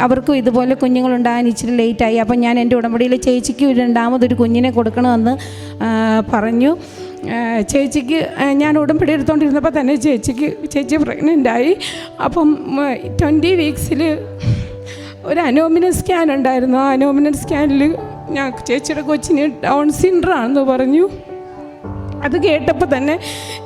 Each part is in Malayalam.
അവർക്കും ഇതുപോലെ കുഞ്ഞുങ്ങളുണ്ടാകാൻ ഇച്ചിരി ലേറ്റായി അപ്പം ഞാൻ എന്റെ ഉടമ്പടിയിൽ ചേച്ചിക്ക് രണ്ടാമതൊരു കുഞ്ഞിനെ കൊടുക്കണമെന്ന് പറഞ്ഞു. ചേച്ചിക്ക് ഞാൻ ഉടമ്പടി എടുത്തുകൊണ്ടിരുന്നപ്പോൾ തന്നെ ചേച്ചിക്ക് ചേച്ചി പ്രഗ്നന്റ് ആയി. അപ്പം ട്വന്റി വീക്സിൽ ഒരു അനോമിനൽ സ്കാൻ ഉണ്ടായിരുന്നു. ആ അനോമിനൽ സ്കാനിൽ ഞാൻ ചേച്ചിയുടെ കൊച്ചിന് ഡൗൺ സിൻഡർ ആണെന്ന് പറഞ്ഞു. അത് കേട്ടപ്പോൾ തന്നെ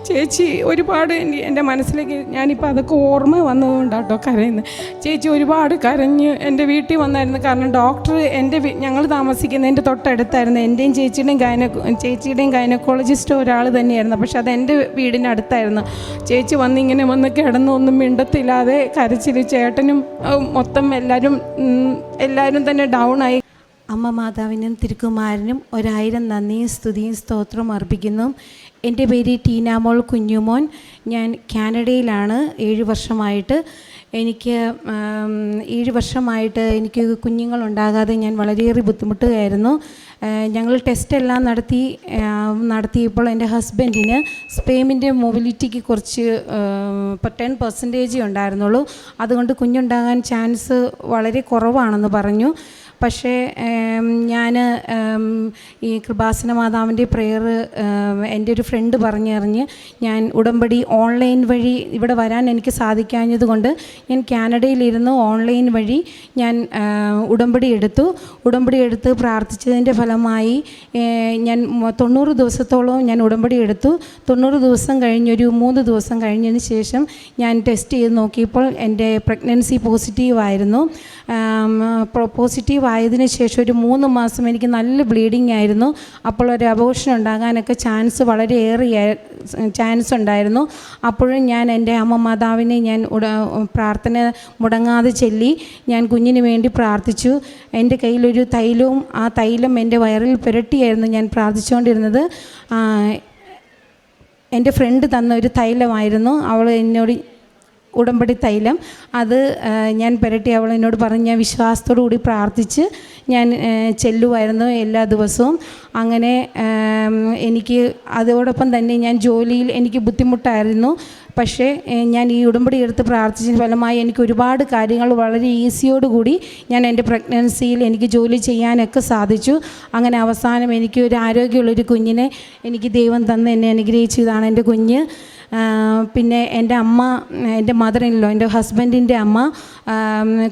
ചേച്ചി ഒരുപാട് എന്റെ മനസ്സിലേക്ക് ഞാനിപ്പോൾ അതൊക്കെ ഓർമ്മ വന്നതുകൊണ്ടാട്ടോ കരയുന്നത് ചേച്ചി ഒരുപാട് കരഞ്ഞ് എന്റെ വീട്ടിൽ വന്നായിരുന്നു. കാരണം ഡോക്ടർ എന്റെ ഞങ്ങൾ താമസിക്കുന്ന താമസിക്കുന്നതിന്റെ തൊട്ടടുത്തായിരുന്നു. എന്റെയും ചേച്ചിയുടെയും ഗൈന ചേച്ചിയുടെയും ഗൈനക്കോളജിസ്റ്റ് ഒരാൾ തന്നെയായിരുന്നു. പക്ഷെ അത് എന്റെ വീടിന്റെ അടുത്തായിരുന്നു. ചേച്ചി വന്നിങ്ങനെ വന്ന് കിടന്നൊന്നും മിണ്ടത്തില്ലാതെ കരച്ചിൽ ചേട്ടനും മൊത്തം എല്ലാവരും എല്ലാവരും തന്നെ ഡൗൺ ആയി. അമ്മ മാതാവിനും തിരുക്കുമാരനും ഒരായിരം നന്ദിയും സ്തുതിയും സ്തോത്രവും അർപ്പിക്കുന്നു. എന്റെ പേര് ടീനാമോൾ കുഞ്ഞുമോൻ. ഞാൻ കാനഡയിലാണ്. ഏഴ് വർഷമായിട്ട് എനിക്ക് ഏഴ് വർഷമായിട്ട് എനിക്ക് കുഞ്ഞുങ്ങളുണ്ടാകാതെ ഞാൻ വളരെയേറെ ബുദ്ധിമുട്ടുകയായിരുന്നു. ഞങ്ങൾ ടെസ്റ്റ് എല്ലാം നടത്തി നടത്തിയപ്പോൾ എന്റെ ഹസ്ബൻഡിന് സ്പേമിന്റെ മൊബിലിറ്റിക്ക് കുറച്ച് ടെൻ പെർസെന്റേജ് ഉണ്ടായിരുന്നുള്ളൂ. അതുകൊണ്ട് കുഞ്ഞുണ്ടാകാൻ ചാൻസ് വളരെ കുറവാണെന്ന് പറഞ്ഞു. പക്ഷേ ഞാൻ ഈ കൃപാസന മാതാവിന്റെ പ്രെയർ എന്റെ ഒരു ഫ്രണ്ട് പറഞ്ഞറിഞ്ഞ് ഞാൻ ഉടമ്പടി ഓൺലൈൻ വഴി ഇവിടെ വരാൻ എനിക്ക് സാധിക്കാഞ്ഞതുകൊണ്ട് ഞാൻ കാനഡയിലിരുന്ന് ഓൺലൈൻ വഴി ഞാൻ ഉടമ്പടി എടുത്തു. ഉടമ്പടി എടുത്ത് പ്രാർത്ഥിച്ചതിന്റെ ഫലമായി ഞാൻ തൊണ്ണൂറ് ദിവസത്തോളം ഞാൻ ഉടമ്പടി എടുത്തു. തൊണ്ണൂറ് ദിവസം കഴിഞ്ഞൊരു മൂന്ന് ദിവസം കഴിഞ്ഞതിന് ശേഷം ഞാൻ ടെസ്റ്റ് ചെയ്ത് നോക്കിയപ്പോൾ എന്റെ പ്രഗ്നൻസി പോസിറ്റീവ് ആയിരുന്നു. പോസിറ്റീവ് ആയതിനു ശേഷം ഒരു മൂന്ന് മാസം എനിക്ക് നല്ല ബ്ലീഡിംഗ് ആയിരുന്നു. അപ്പോൾ ഒരു അബോഷൻ ഉണ്ടാകാനൊക്കെ ചാൻസ് വളരെ വളരെയേറെ ചാൻസ് ഉണ്ടായിരുന്നു. അപ്പോഴും ഞാൻ എന്റെ അമ്മ മാതാവിനെ ഞാൻ പ്രാർത്ഥന മുടങ്ങാതെ ചൊല്ലി. ഞാൻ കുഞ്ഞിന് വേണ്ടി പ്രാർത്ഥിച്ചു. എന്റെ കയ്യിലൊരു തൈലവും ആ തൈലം എന്റെ വയറിൽ പുരട്ടിയായിരുന്നു ഞാൻ പ്രാർത്ഥിച്ചുകൊണ്ടിരുന്നത്. എന്റെ ഫ്രണ്ട് തന്ന ഒരു തൈലമായിരുന്നു. അവൾ എന്നോട് ഉടമ്പടി തൈലം. അത് ഞാൻ പുരട്ടി അവൾ എന്നോട് പറഞ്ഞ് ഞാൻ വിശ്വാസത്തോടു കൂടി പ്രാർത്ഥിച്ച് ഞാൻ ചെല്ലുമായിരുന്നു എല്ലാ ദിവസവും. അങ്ങനെ എനിക്ക് അതോടൊപ്പം തന്നെ ഞാൻ ജോലിയിൽ എനിക്ക് ബുദ്ധിമുട്ടായിരുന്നു. പക്ഷേ ഞാൻ ഈ ഉടമ്പടി എടുത്ത് പ്രാർത്ഥിച്ചതിന് ഫലമായി എനിക്ക് ഒരുപാട് കാര്യങ്ങൾ വളരെ ഈസിയോടുകൂടി ഞാൻ എന്റെ പ്രഗ്നൻസിയിൽ എനിക്ക് ജോലി ചെയ്യാനൊക്കെ സാധിച്ചു. അങ്ങനെ അവസാനം എനിക്ക് ഒരു ആരോഗ്യമുള്ളൊരു കുഞ്ഞിനെ എനിക്ക് ദൈവം തന്ന് എന്നെ അനുഗ്രഹിച്ചതാണ് എന്റെ കുഞ്ഞ്. പിന്നെ എന്റെ അമ്മ എന്റെ മദറിനല്ലോ എന്റെ ഹസ്ബൻഡിന്റെ അമ്മ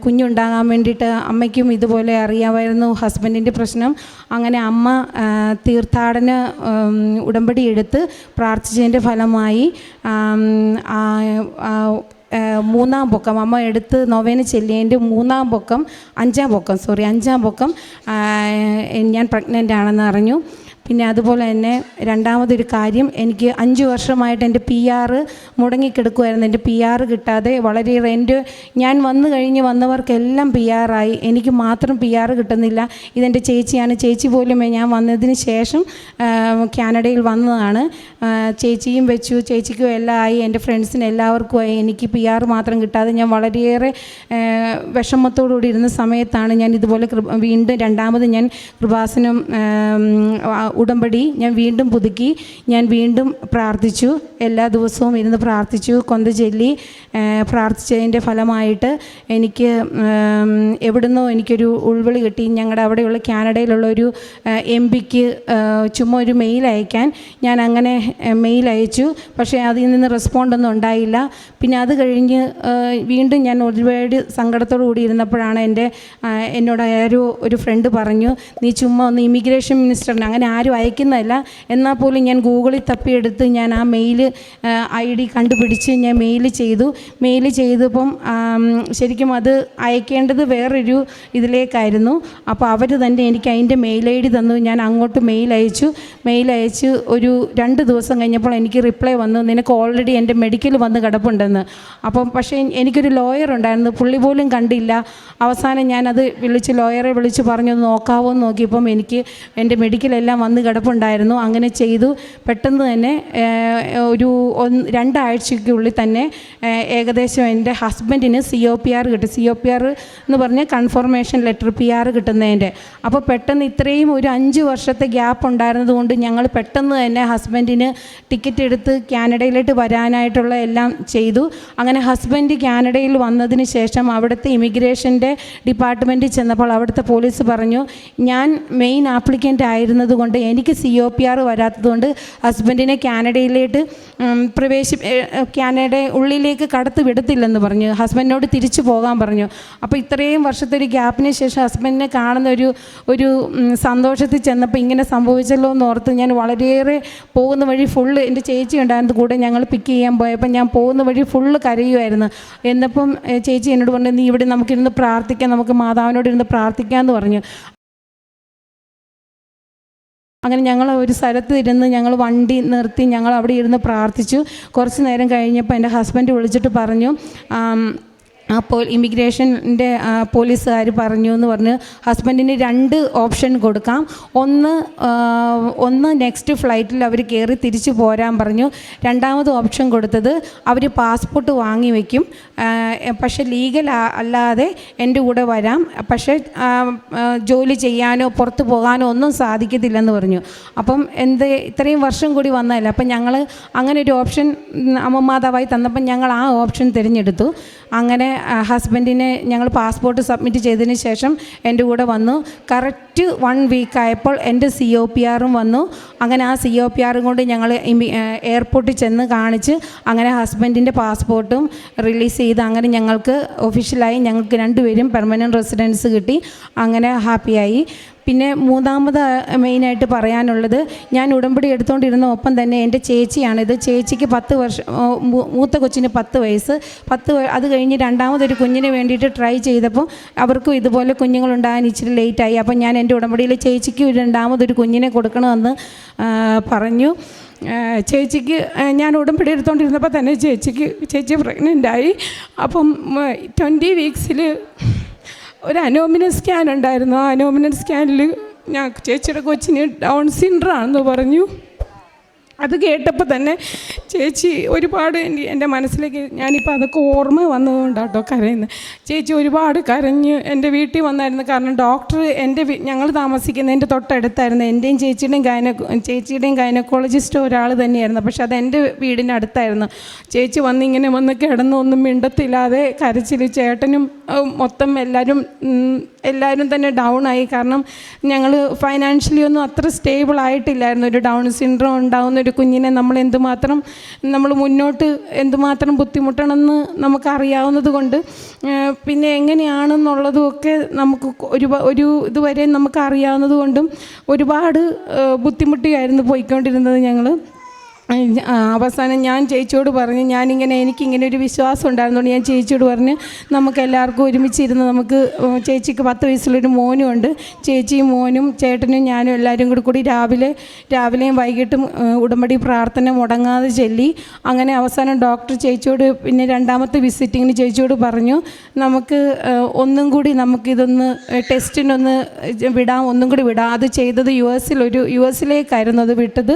കുഞ്ഞുണ്ടാകാൻ വേണ്ടിയിട്ട് അമ്മയ്ക്കും ഇതുപോലെ അറിയാമായിരുന്നു ഹസ്ബൻഡിന്റെ പ്രശ്നം. അങ്ങനെ അമ്മ തീർത്ഥാടന ഉടമ്പടി എടുത്ത് പ്രാർത്ഥിച്ചതിന്റെ ഫലമായി മൂന്നാം പൊക്കം അമ്മ എടുത്ത് നൊവേന ചെല്ലിയതിന്റെ മൂന്നാം പൊക്കം അഞ്ചാം പൊക്കം സോറി അഞ്ചാം പൊക്കം ഞാൻ പ്രഗ്നന്റ് ആണെന്ന് അറിഞ്ഞു. പിന്നെ അതുപോലെ തന്നെ രണ്ടാമതൊരു കാര്യം എനിക്ക് അഞ്ച് വർഷമായിട്ട് എന്റെ പി ആർ മുടങ്ങിക്കിടക്കുമായിരുന്നു എന്റെ പി ആർ കിട്ടാതെ വളരെയേറെ എന്റെ ഞാൻ വന്നു കഴിഞ്ഞ് വന്നവർക്കെല്ലാം പി ആറായി എനിക്ക് മാത്രം പി ആർ കിട്ടുന്നില്ല. ഇതെന്റെ ചേച്ചിയാണ്. ചേച്ചി പോലും ഞാൻ വന്നതിന് ശേഷം കാനഡയിൽ വന്നതാണ്. ചേച്ചിയും വെച്ചു. ചേച്ചിക്കും എല്ലാം ആയി. എന്റെ ഫ്രണ്ട്സിന് എല്ലാവർക്കും ആയി. എനിക്ക് പി ആർ മാത്രം കിട്ടാതെ ഞാൻ വളരെയേറെ വിഷമത്തോടുകൂടി ഇരുന്ന സമയത്താണ് ഞാൻ ഇതുപോലെ വീണ്ടും രണ്ടാമത് ഞാൻ കൃപാസനം ഉടമ്പടി ഞാൻ വീണ്ടും പുതുക്കി ഞാൻ വീണ്ടും പ്രാർത്ഥിച്ചു എല്ലാ ദിവസവും ഇരുന്ന് പ്രാർത്ഥിച്ചു കൊന്ത ചൊല്ലി പ്രാർത്ഥിച്ചതിന്റെ ഫലമായിട്ട് എനിക്ക് എവിടുന്നോ എനിക്കൊരു ഉൾവിളി കിട്ടി. ഞങ്ങളുടെ അവിടെയുള്ള കാനഡയിലുള്ള ഒരു എം പിക്ക് ചുമ്മാ ഒരു മെയിൽ അയക്കാൻ ഞാൻ അങ്ങനെ മെയിൽ അയച്ചു. പക്ഷേ അതിൽ നിന്ന് റെസ്പോണ്ടൊന്നും ഉണ്ടായില്ല. പിന്നെ അത് കഴിഞ്ഞ് വീണ്ടും ഞാൻ ഒരുപാട് സങ്കടത്തോടു കൂടി ഇരുന്നപ്പോഴാണ് എന്റെ എന്നോട് ആരോ ഒരു ഫ്രണ്ട് പറഞ്ഞു നീ ചുമ്മാ ഒന്ന് ഇമിഗ്രേഷൻ മിനിസ്റ്ററിന് അങ്ങനെ ആരും അയക്കുന്നതല്ല. എന്നാൽ പോലും ഞാൻ ഗൂഗിളിൽ തപ്പിയെടുത്ത് ഞാൻ ആ മെയിൽ ഐ ഡി കണ്ടുപിടിച്ച് ഞാൻ മെയിൽ ചെയ്തു. മെയിൽ ചെയ്തപ്പം ശരിക്കും അത് അയക്കേണ്ടത് വേറൊരു ഇതിലേക്കായിരുന്നു. അപ്പോൾ അവർ തന്നെ എനിക്ക് അതിന്റെ മെയിൽ ഐ ഡി തന്നു. ഞാൻ അങ്ങോട്ട് മെയിൽ അയച്ചു. മെയിൽ അയച്ച് ഒരു രണ്ട് ദിവസം കഴിഞ്ഞപ്പോൾ എനിക്ക് റിപ്ലൈ വന്നു. നിനക്ക് ഓൾറെഡി എന്റെ മെഡിക്കൽ വന്ന് കിടപ്പുണ്ടെന്ന്. അപ്പം പക്ഷേ എനിക്കൊരു ലോയർ ഉണ്ടായിരുന്നു. പുള്ളി പോലും കണ്ടില്ല. അവസാനം ഞാനത് വിളിച്ച് ലോയറെ വിളിച്ച് പറഞ്ഞു "ഒന്ന് നോക്കാവോ? എന്ന് നോക്കിയപ്പം എനിക്ക് എന്റെ മെഡിക്കലെല്ലാം വന്ന് വന്ന് കിടപ്പുണ്ടായിരുന്നു. അങ്ങനെ ചെയ്തു. പെട്ടെന്ന് തന്നെ ഒരു രണ്ടാഴ്ചയ്ക്കുള്ളിൽ തന്നെ ഏകദേശം എന്റെ ഹസ്ബൻഡിന് സി ഒ പി ആർ കിട്ടും. സി ഒ പി ആർ എന്ന് പറഞ്ഞാൽ കൺഫർമേഷൻ ലെറ്റർ പി ആർ കിട്ടുന്നതിന്റെ. അപ്പോൾ പെട്ടെന്ന് ഇത്രയും ഒരു അഞ്ച് വർഷത്തെ ഗ്യാപ്പ് ഉണ്ടായിരുന്നതുകൊണ്ട് ഞങ്ങൾ പെട്ടെന്ന് തന്നെ ഹസ്ബൻഡിന് ടിക്കറ്റ് എടുത്ത് കാനഡയിലോട്ട് വരാനായിട്ടുള്ള എല്ലാം ചെയ്തു. അങ്ങനെ ഹസ്ബൻഡ് കാനഡയിൽ വന്നതിന് ശേഷം അവിടുത്തെ ഇമിഗ്രേഷന്റെ ഡിപ്പാർട്ട്മെന്റിൽ ചെന്നപ്പോൾ അവിടുത്തെ പോലീസ് പറഞ്ഞു ഞാൻ മെയിൻ ആപ്ലിക്കന്റ് ആയിരുന്നത് കൊണ്ട് എനിക്ക് സി ഒ പി ആർ വരാത്തതുകൊണ്ട് ഹസ്ബൻഡിനെ കാനഡയിലേക്ക് പ്രവേശി കാനഡ ഉള്ളിലേക്ക് കടത്തി വിടത്തില്ലെന്ന് പറഞ്ഞു. ഹസ്ബൻഡിനോട് തിരിച്ചു പോകാൻ പറഞ്ഞു. അപ്പോൾ ഇത്രയും വർഷത്തെ ഒരു ഗ്യാപ്പിന് ശേഷം ഹസ്ബൻഡിനെ കാണുന്ന ഒരു ഒരു സന്തോഷത്തിൽ ചെന്നപ്പോൾ ഇങ്ങനെ സംഭവിച്ചല്ലോ എന്ന് ഓർത്ത് ഞാൻ വളരെയേറെ പോകുന്ന വഴി ഫുള്ള് എന്റെ ചേച്ചി ഉണ്ടായിരുന്നത് കൂടെ ഞങ്ങൾ പിക്ക് ചെയ്യാൻ പോയപ്പോൾ ഞാൻ പോകുന്ന വഴി ഫുള്ള് കരയുമായിരുന്നു. എന്നപ്പം ചേച്ചി എന്നോട് പറഞ്ഞു നീ ഇവിടെ നമുക്കിരുന്ന് പ്രാർത്ഥിക്കാം നമുക്ക് മാതാവിനോട് ഇരുന്ന് പ്രാർത്ഥിക്കാമെന്ന് പറഞ്ഞു. അങ്ങനെ ഞങ്ങൾ ഒരു സ്ഥലത്ത് ഇരുന്ന് ഞങ്ങൾ വണ്ടി നിർത്തി ഞങ്ങൾ അവിടെ ഇരുന്ന് പ്രാർത്ഥിച്ചു. കുറച്ച് നേരം കഴിഞ്ഞപ്പോൾ എന്റെ ഹസ്ബൻഡ് വിളിച്ചിട്ട് പറഞ്ഞു അപ്പോൾ ഇമിഗ്രേഷന്റെ പോലീസുകാർ പറഞ്ഞു എന്ന് പറഞ്ഞ് ഹസ്ബൻഡിന് രണ്ട് ഓപ്ഷൻ കൊടുക്കാം. ഒന്ന് ഒന്ന് നെക്സ്റ്റ് ഫ്ലൈറ്റിൽ അവർ കയറി തിരിച്ചു പോരാൻ പറഞ്ഞു. രണ്ടാമത് ഓപ്ഷൻ കൊടുത്തത് അവർ പാസ്പോർട്ട് വാങ്ങി വയ്ക്കും പക്ഷെ ലീഗൽ അല്ലാതെ എന്റെ കൂടെ വരാം. പക്ഷേ ജോലി ചെയ്യാനോ പുറത്ത് പോകാനോ ഒന്നും സാധിക്കത്തില്ലെന്ന് പറഞ്ഞു. അപ്പം എന്ത് ഇത്രയും വർഷം കൂടി വന്നതല്ല? അപ്പം ഞങ്ങൾ അങ്ങനെ ഒരു ഓപ്ഷൻ അമ്മ മാതാവായി തന്നപ്പം ഞങ്ങൾ ആ ഓപ്ഷൻ തിരഞ്ഞെടുത്തു. അങ്ങനെ ഹസ്ബൻഡിനെ ഞങ്ങൾ പാസ്പോർട്ട് സബ്മിറ്റ് ചെയ്തതിന് ശേഷം എന്റെ കൂടെ വന്നു. കറക്റ്റ് വൺ വീക്ക് ആയപ്പോൾ എന്റെ സി ഒ പി ആറും വന്നു. അങ്ങനെ ആ സി ഒ പി ആറും കൊണ്ട് ഞങ്ങൾ എയർപോർട്ടിൽ ചെന്ന് കാണിച്ച് അങ്ങനെ ഹസ്ബൻഡിന്റെ പാസ്പോർട്ടും റിലീസ് ചെയ്ത് അങ്ങനെ ഞങ്ങൾക്ക് ഒഫീഷ്യലായി ഞങ്ങൾക്ക് രണ്ടുപേരും പെർമനന്റ് റെസിഡൻസ് കിട്ടി. അങ്ങനെ ഹാപ്പിയായി പിന്നെ മൂന്നാമത് മെയിനായിട്ട് പറയാനുള്ളത് ഞാൻ ഉടമ്പടി എടുത്തുകൊണ്ടിരുന്ന ഒപ്പം തന്നെ എന്റെ ചേച്ചിയാണിത് ചേച്ചിക്ക് പത്ത് വർഷം മൂത്ത കൊച്ചിന് പത്ത് വയസ്സ്. പത്ത് അത് കഴിഞ്ഞ് രണ്ടാമതൊരു കുഞ്ഞിന് വേണ്ടിയിട്ട് ട്രൈ ചെയ്തപ്പോൾ അവർക്കും ഇതുപോലെ കുഞ്ഞുങ്ങളുണ്ടാകാൻ ഇച്ചിരി ലേറ്റായി അപ്പം ഞാൻ എന്റെ ഉടമ്പടിയിൽ ചേച്ചിക്ക് രണ്ടാമതൊരു കുഞ്ഞിനെ കൊടുക്കണമെന്ന് പറഞ്ഞു. ചേച്ചിക്ക് ഞാൻ ഉടമ്പടി എടുത്തുകൊണ്ടിരുന്നപ്പോൾ തന്നെ ചേച്ചിക്ക് ചേച്ചി പ്രഗ്നന്റായി അപ്പം ട്വന്റി വീക്സിൽ ഒരു അനോമിനസ് സ്കാൻ ഉണ്ടായിരുന്നു. ആ അനോമിനൽ സ്കാനിൽ ഞാൻ ചേച്ചിയുടെ കൊച്ചിന് ഡൗൺ സിൻഡ്രാണെന്ന് പറഞ്ഞു. അത് കേട്ടപ്പോൾ തന്നെ ചേച്ചി ഒരുപാട് എന്റെ- എന്റെ മനസ്സിലേക്ക് ഞാനിപ്പോൾ അതൊക്കെ ഓർമ്മ വന്നതുകൊണ്ടാട്ടോ കരയുന്നത് ചേച്ചി ഒരുപാട് കരഞ്ഞ് എന്റെ വീട്ടിൽ വന്നായിരുന്നു. കാരണം ഡോക്ടർ എന്റെ ഞങ്ങൾ താമസിക്കുന്നതിന്റെ തൊട്ടടുത്തായിരുന്നു. എന്റെയും ചേച്ചിയുടെയും ഗൈന ചേച്ചിയുടെയും ഗൈനക്കോളജിസ്റ്റ് ഒരാൾ തന്നെയായിരുന്നു. പക്ഷെ അത് എന്റെ വീടിന്റെ അടുത്തായിരുന്നു ചേച്ചി വന്ന് ഇങ്ങനെ വന്ന് കിടന്നൊന്നും മിണ്ടത്തില്ലാതെ കരച്ചിൽ ചേട്ടനും മൊത്തം എല്ലാവരും എല്ലാവരും തന്നെ ഡൗൺ ആയി കാരണം ഞങ്ങൾ ഫൈനാൻഷ്യലി ഒന്നും അത്ര സ്റ്റേബിൾ ആയിട്ടില്ലായിരുന്നു. ഒരു ഡൗൺ സിൻഡ്രോം ഉണ്ടാകുന്ന ഒരു കുഞ്ഞിനെ നമ്മൾ എന്തുമാത്രം നമ്മൾ മുന്നോട്ട് എന്തുമാത്രം ബുദ്ധിമുട്ടണമെന്ന് നമുക്കറിയാവുന്നത് കൊണ്ട് പിന്നെ എങ്ങനെയാണെന്നുള്ളതുമൊക്കെ നമുക്ക് ഒരു ഒരു ഇതുവരെ നമുക്ക് അറിയാവുന്നത് കൊണ്ടും ഒരുപാട് ബുദ്ധിമുട്ടിയായിരുന്നു പോയിക്കൊണ്ടിരുന്നത് ഞങ്ങൾ അവസാനം ഞാൻ ചേച്ചിയോട് പറഞ്ഞു ഞാനിങ്ങനെ എനിക്കിങ്ങനെ ഒരു വിശ്വാസം ഉണ്ടായിരുന്നുകൊണ്ട് ഞാൻ ചേച്ചിയോട് പറഞ്ഞ് നമുക്ക് എല്ലാവർക്കും ഒരുമിച്ചിരുന്ന് നമുക്ക് ചേച്ചിക്ക് പത്ത് വയസ്സുള്ളൊരു മോനും ഉണ്ട് ചേച്ചിയും മോനും ചേട്ടനും ഞാനും എല്ലാവരും കൂടി കൂടി രാവിലെ രാവിലെയും വൈകിട്ടും ഉടമ്പടി പ്രാർത്ഥന മുടങ്ങാതെ ചെല്ലി. അങ്ങനെ അവസാനം ഡോക്ടർ ചേച്ചിയോട് പിന്നെ രണ്ടാമത്തെ വിസിറ്റിങ്ങിന് ചേച്ചിയോട് പറഞ്ഞു നമുക്ക് ഒന്നും കൂടി നമുക്കിതൊന്ന് ടെസ്റ്റിനൊന്ന് വിടാം ഒന്നും കൂടി വിടാം. അത് ചെയ്തത് യു എസിലൊരു യു എസിലേക്കായിരുന്നു അത് വിട്ടത്.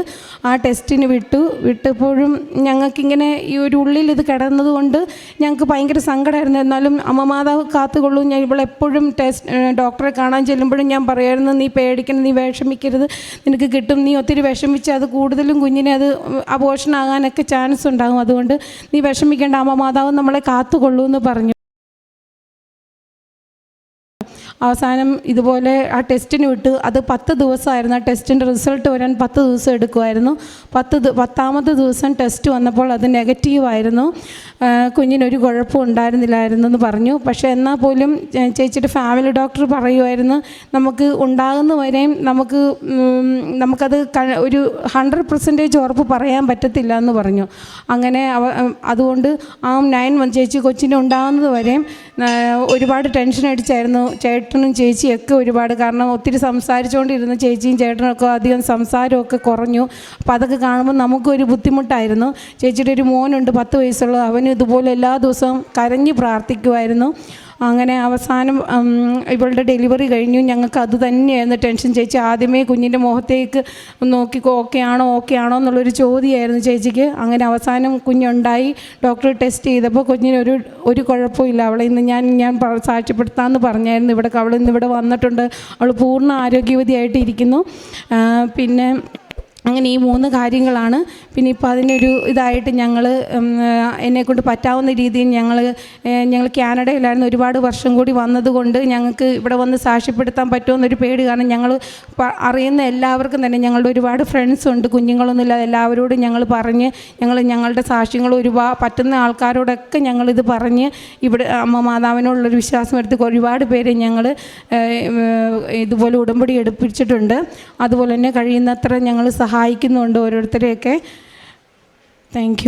ആ ടെസ്റ്റിന് വിട്ടു. വിട്ടപ്പോഴും ഞങ്ങൾക്കിങ്ങനെ ഈ ഒരു ഉള്ളിൽ ഇത് കിടന്നതുകൊണ്ട് ഞങ്ങൾക്ക് ഭയങ്കര സങ്കടമായിരുന്നു. എന്നാലും അമ്മ മാതാവ് കാത്തുകൊള്ളൂ. ഞാൻ ഇവളെപ്പോഴും ടെസ്റ്റ് ഡോക്ടറെ കാണാൻ ചെല്ലുമ്പോഴും ഞാൻ പറയുമായിരുന്നു നീ പേടിക്കണം നീ വിഷമിക്കരുത്. നിനക്ക് കിട്ടും. നീ ഒത്തിരി വിഷമിച്ച് അത് കൂടുതലും കുഞ്ഞിനെ അത് അബോഷനാകാനൊക്കെ ചാൻസ് ഉണ്ടാകും. അതുകൊണ്ട് നീ വിഷമിക്കേണ്ട അമ്മ മാതാവ് നമ്മളെ കാത്തുകൊള്ളൂ എന്ന് പറഞ്ഞു. അവസാനം ഇതുപോലെ ആ ടെസ്റ്റിന് വിട്ട് അത് പത്ത് ദിവസമായിരുന്നു. ആ ടെസ്റ്റിന്റെ റിസൾട്ട് വരാൻ പത്ത് ദിവസം എടുക്കുമായിരുന്നു. പത്ത് പത്താമത്തെ ദിവസം ടെസ്റ്റ് വന്നപ്പോൾ അത് നെഗറ്റീവായിരുന്നു കുഞ്ഞിനൊരു കുഴപ്പം ഉണ്ടായിരുന്നില്ലായിരുന്നു എന്ന് പറഞ്ഞു. പക്ഷേ എന്നാൽ പോലും ചേച്ചിയുടെ ഫാമിലി ഡോക്ടർ പറയുമായിരുന്നു നമുക്ക് ഉണ്ടാകുന്ന വരെയും നമുക്ക് നമുക്കത് ഒരു ഹൺഡ്രഡ് പെർസെന്റേജ് ഉറപ്പ് പറയാൻ പറ്റത്തില്ല എന്ന് പറഞ്ഞു. അങ്ങനെ അതുകൊണ്ട് ആ നയൻ ചേച്ചി കൊച്ചിനെ ഉണ്ടാകുന്നത് വരെയും ഒരുപാട് ടെൻഷൻ അടിച്ചായിരുന്നു. ചേട്ടനും ചേച്ചിയൊക്കെ ഒരുപാട് കാരണം ഒത്തിരി സംസാരിച്ചുകൊണ്ടിരുന്ന ചേച്ചിയും ചേട്ടനൊക്കെ അധികം സംസാരമൊക്കെ കുറഞ്ഞു. അപ്പോൾ അതൊക്കെ കാണുമ്പോൾ നമുക്കൊരു ബുദ്ധിമുട്ടായിരുന്നു. ചേച്ചിയുടെ ഒരു മോനുണ്ട് പത്ത് വയസ്സുള്ള. അവനും ഇതുപോലെ എല്ലാ ദിവസവും കരഞ്ഞ് പ്രാർത്ഥിക്കുമായിരുന്നു അങ്ങനെ അവസാനം ഇവളുടെ ഡെലിവറി കഴിഞ്ഞു. ഞങ്ങൾക്ക് അത് തന്നെയായിരുന്നു ടെൻഷൻ. ചേച്ചി ആദ്യമേ കുഞ്ഞിന്റെ മുഖത്തേക്ക് നോക്കി ഓക്കെ ആണോ ഓക്കെ ആണോ എന്നുള്ളൊരു ചോദ്യമായിരുന്നു ചേച്ചിക്ക്. അങ്ങനെ അവസാനം കുഞ്ഞുണ്ടായി. ഡോക്ടർ ടെസ്റ്റ് ചെയ്തപ്പോൾ കുഞ്ഞിനൊരു ഒരു കുഴപ്പമില്ല അവളെ ഇന്ന് ഞാൻ ഞാൻ സാക്ഷ്യപ്പെടുത്താമെന്ന് പറഞ്ഞായിരുന്നു. ഇവിടെ അവൾ ഇന്ന് ഇവിടെ വന്നിട്ടുണ്ട്. അവൾ പൂർണ ആരോഗ്യവതിയായിട്ടിരിക്കുന്നു. പിന്നെ അങ്ങനെ ഈ മൂന്ന് കാര്യങ്ങളാണ്. പിന്നെ ഇപ്പോൾ അതിനൊരു ഇതായിട്ട് ഞങ്ങൾ എന്നെക്കൊണ്ട് പറ്റാവുന്ന രീതിയിൽ ഞങ്ങൾ ഞങ്ങൾ കാനഡയിലായിരുന്നു ഒരുപാട് വർഷം കൂടി വന്നതുകൊണ്ട് ഞങ്ങൾക്ക് ഇവിടെ വന്ന് സാക്ഷ്യപ്പെടുത്താൻ പറ്റുമെന്നൊരു പേടി കാരണം ഞങ്ങൾ അറിയുന്ന എല്ലാവർക്കും തന്നെ ഞങ്ങളുടെ ഒരുപാട് ഫ്രണ്ട്സ് ഉണ്ട്. കുഞ്ഞുങ്ങളൊന്നുമില്ലാതെ എല്ലാവരോടും ഞങ്ങൾ പറഞ്ഞ് ഞങ്ങൾ ഞങ്ങളുടെ സാക്ഷ്യങ്ങൾ ഒരുപാട് പറ്റുന്ന ആൾക്കാരോടൊക്കെ ഞങ്ങളിത് പറഞ്ഞ് ഇവിടെ അമ്മ മാതാവിനോടുള്ളൊരു വിശ്വാസം എടുത്ത് ഒരുപാട് പേരെ ഞങ്ങൾ ഇതുപോലെ ഉടമ്പടി എടുപ്പിച്ചിട്ടുണ്ട്. അതുപോലെ തന്നെ കഴിയുന്നത്ര ഞങ്ങൾ സഹായിക്കുന്നുണ്ട് ഓരോരുത്തരെയൊക്കെ. താങ്ക്